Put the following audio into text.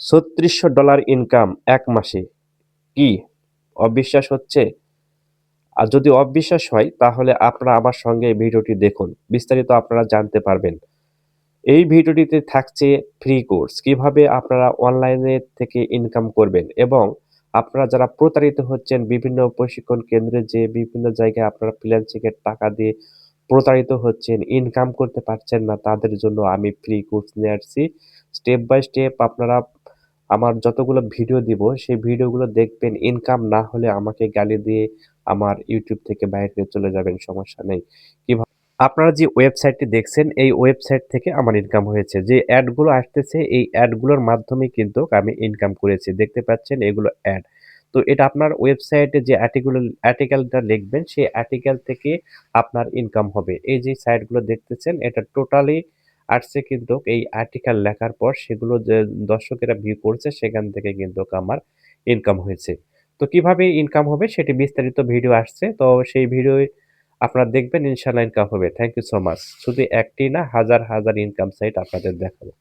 ছত্রিশশো dollar income এক মাসে। কি? অবিশ্বাস হচ্ছে? আর যদি অবিশ্বাস হয়, তাহলে আপনারা আমার সঙ্গে এই ভিডিওটি দেখুন। বিস্তারিত আপনারা জানতে পারবেন। এই ভিডিওটিতে থাকছে ফ্রি কোর্স কীভাবে আপনারা অনলাইনে থেকে ইনকাম করবেন এবং আপনারা যারা প্রতারিত হচ্ছেন, বিভিন্ন প্রশিক্ষণ কেন্দ্রে যে বিভিন্ন জায়গায় আপনারা ফ্রিল্যান্সিংয়ের টাকা দিয়ে প্রতারিত হচ্ছেন ইনকাম করতে পারছেন না, তাদের জন্য আমি ফ্রি কোর্স নিয়ে আসছি। স্টেপ বাই স্টেপ আপনারা আমার যতগুলো ভিডিও দিব, সেই ভিডিওগুলো দেখবেন ইনকাম না হলে আমাকে গালি দিয়ে আমার ইউটিউব থেকে বাইরে চলে যাবেন, সমস্যা নেই। কীভাবে আপনারা যে ওয়েবসাইটটি দেখছেন, এই ওয়েবসাইট থেকে আমার ইনকাম হয়েছে। যে অ্যাডগুলো আসতেছে, এই অ্যাডগুলোর মাধ্যমে কিন্তু আমি ইনকাম করেছি। দেখতে পাচ্ছেন, এগুলো অ্যাড তো এটা আপনার ওয়েবসাইটে যে আর্টিকেল আর্টিকেলটা লিখবেন, সেই আর্টিকেল থেকে আপনার ইনকাম হবে। এই যে সাইটগুলো দেখতেছেন, এটা টোটালি আসছে কিন্তু এই আর্টিকেল লেখার পর সেগুলো যে দর্শকেরা ভিউ করছে, সেখান থেকে কিন্তু আমার ইনকাম হয়েছে। তো কীভাবে ইনকাম হবে সেটি বিস্তারিত ভিডিও আসছে। তো সেই ভিডিও আপনারা দেখবেন ইনশাল্লাহ ইনকাম হবে। থ্যাংক ইউ সো মাচ শুধু একটি না, হাজার হাজার ইনকাম সাইট আপনাদের দেখাবো।